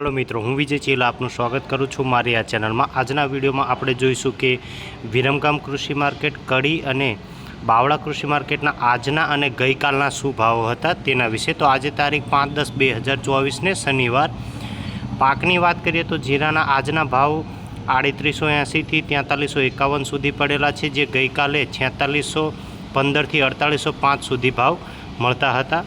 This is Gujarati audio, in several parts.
હેલો મિત્રો, હું વિજય ચીલા આપનું સ્વાગત કરું છું મારી આ ચેનલમાં. આજના વિડીયોમાં આપણે જોઈશું કે વિરમગામ કૃષિ માર્કેટ, કડી અને બાવળા કૃષિ માર્કેટના આજના અને ગઈકાલના શું ભાવો હતા તેના વિશે. તો આજે તારીખ પાંચ દસ બે હજાર ચોવીસને શનિવાર. પાકની વાત કરીએ તો જીરાના આજના ભાવ આડત્રીસો એંસીથી તેતાલીસો એકાવન સુધી પડેલા છે, જે ગઈકાલે છેતાલીસો પંદરથી અડતાલીસો પાંચ સુધી ભાવ મળતા હતા.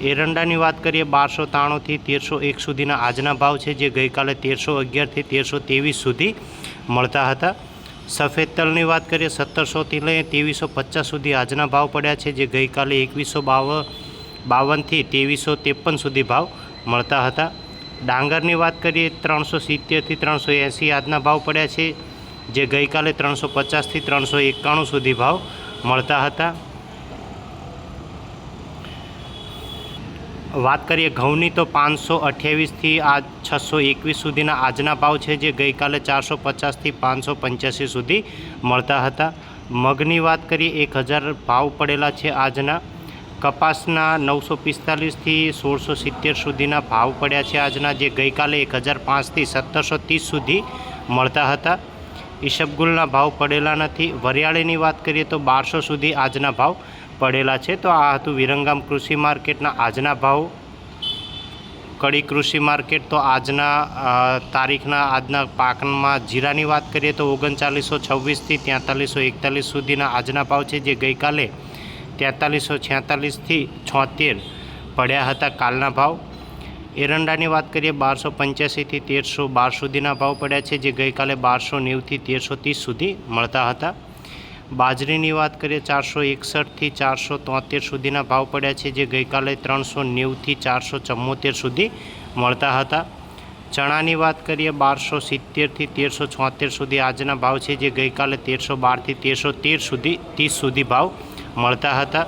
એરંડાની વાત કરીએ, બારસો ત્રાણુંથી તેરસો એક સુધીના આજના ભાવ છે, જે ગઈકાલે તેરસો અગિયારથી તેરસો ત્રેવીસ સુધી મળતા હતા. સફેદ તલની વાત કરીએ, સત્તરસોથી લઈને ત્રેવીસો પચાસ સુધી આજના ભાવ પડ્યા છે, જે ગઈકાલે એકવીસો બાવન બાવનથી ત્રેવીસો ત્રેપન સુધી ભાવ મળતા હતા. ડાંગરની વાત કરીએ, ત્રણસો સિત્તેરથી ત્રણસો એંસી આજના ભાવ પડ્યા છે, જે ગઈકાલે ત્રણસો પચાસથી ત્રણસો એકાણું સુધી ભાવ મળતા હતા. વાત કરીએ ઘઉંની, તો પાંચસો અઠ્યાવીસથી આ છસો એકવીસ સુધીના આજના ભાવ છે, જે ગઈકાલે ચારસો પચાસથી પાંચસો પંચ્યાસી સુધી મળતા હતા. મગની વાત કરીએ, એક હજાર ભાવ પડેલા છે આજના. કપાસના નવસો પિસ્તાલીસથી સોળસો સિત્તેર સુધીના ભાવ પડ્યા છે આજના, જે ગઈકાલે એક હજાર પાંચથી સત્તરસો ત્રીસ સુધી મળતા હતા. ઈશબગુલના ભાવ પડેલા નથી. વરિયાળીની વાત કરીએ, તો બારસો સુધી આજના ભાવ પડેલા છે. તો આ હતું વિરંગામ કૃષિ માર્કેટના આજના ભાવ. કડી કૃષિ માર્કેટ તો આજના તારીખના, આજના પાકમાં જીરાની વાત કરીએ તો ઓગણચાલીસો છવ્વીસથી તેતાલીસો એકતાલીસ સુધીના આજના ભાવ છે, જે ગઈકાલે તેતાલીસો છેતાલીસથી છોતેર પડ્યા હતા કાલના ભાવ. એરંડાની વાત કરીએ, બારસો પંચ્યાસીથી તેરસો બાર સુધીના ભાવ પડ્યા છે, જે ગઈકાલે બારસો નેવુંથી તેરસો ત્રીસ સુધી મળતા હતા. બાજરીની વાત કરીએ, ચારસો એકસઠથી ચારસો તોતેર સુધીના ભાવ પડ્યા છે, જે ગઈકાલે ત્રણસો નેવુંથી ચારસો ચુમ્મોતેર સુધી મળતા હતા. ચણાની વાત કરીએ, બારસો સિત્તેરથી તેરસો છોતેર સુધી આજના ભાવ છે, જે ગઈકાલે તેરસો બારથી તેરસો તેર સુધી, ત્રીસ સુધી ભાવ મળતા હતા.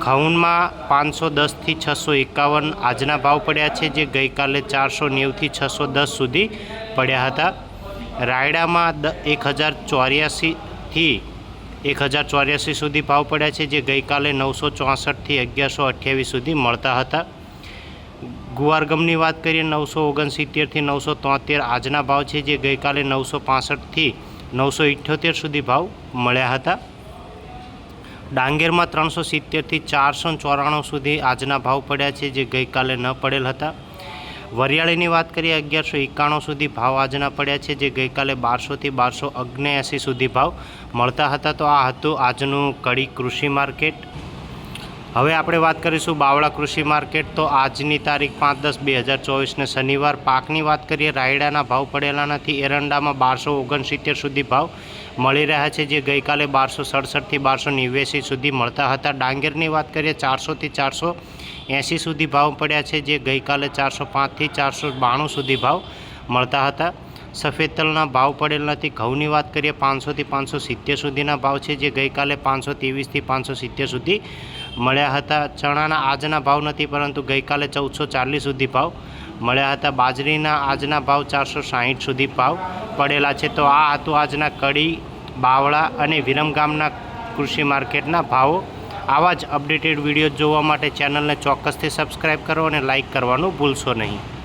ઘઉંમાં પાંચસો દસથી છસો એકાવન આજના ભાવ પડ્યા છે, જે ગઈકાલે ચારસો નેવુંથી છસો દસ સુધી પડ્યા હતા. રાયડામાં દ, એક હજાર ચોર્યાસીથી એક હજાર ચોર્યાસી સુધી ભાવ પડ્યા છે, જે ગઈકાલે નવસો ચોસઠથી અગિયારસો અઠ્યાવીસ સુધી મળતા હતા. ગુવારગમની વાત કરીએ, નવસો ઓગણસિત્તેરથી નવસો તોતેર આજના ભાવ છે, જે ગઈકાલે નવસો પાસઠથી નવસો ઇઠ્યોતેર સુધી ભાવ મળ્યા હતા. ડાંગેરમાં ત્રણસો સિત્તેરથી ચારસો ચોરાણું સુધી આજના ભાવ પડ્યા છે, જે ગઈકાલે ન પડેલ હતા. વરિયાળીની વાત કરીએ, અગિયારસો એકાણું સુધી ભાવ આજના પડ્યા છે, જે ગઈકાલે બારસોથી બારસો અગ્નેએંસી સુધી ભાવ મળતા હતા. તો આ હતું આજનું કડી કૃષિ માર્કેટ. હવે આપણે વાત કરીશું બાવળા કૃષિ માર્કેટ. તો આજની તારીખ પાંચ દસ બે હજાર ચોવીસને શનિવાર. પાકની વાત કરીએ, રાયડાના ભાવ પડેલા નથી. એરંડામાં બારસો ઓગણસિત્તેર સુધી ભાવ મળી રહ્યા છે, જે ગઈકાલે બારસો સડસઠથી બારસો નેવ્યાસી સુધી મળતા હતા. ડાંગરની વાત કરીએ, ચારસોથી ચારસો એંસી સુધી ભાવ પડ્યા છે, જે ગઈકાલે ચારસો પાંચથી ચારસો બાણું સુધી ભાવ મળતા હતા. સફેદ તલના ભાવ પડેલ નથી. ઘઉંની વાત કરીએ, પાંચસોથી પાંચસો સિત્તેર સુધીના ભાવ છે, જે ગઈકાલે પાંચસો ત્રેવીસથી પાંચસો સિત્તેર સુધી મળ્યા હતા. ચણાના આજના ભાવ નથી, પરંતુ ગઈકાલે ચૌદસો ચાલીસ સુધી ભાવ મળ્યા હતા. બાજરીના આજના ભાવ ચારસો સાહીઠ સુધી ભાવ પડેલા છે. તો આ હતું આજના કડી, બાવળા અને વિરમગામના કૃષિ માર્કેટના ભાવો. આવા જ અપડેટેડ વીડિયો જોવા માટે ચેનલને ચોક્કસથી સબસ્ક્રાઈબ કરો અને લાઇક કરવાનું ભૂલશો નહીં.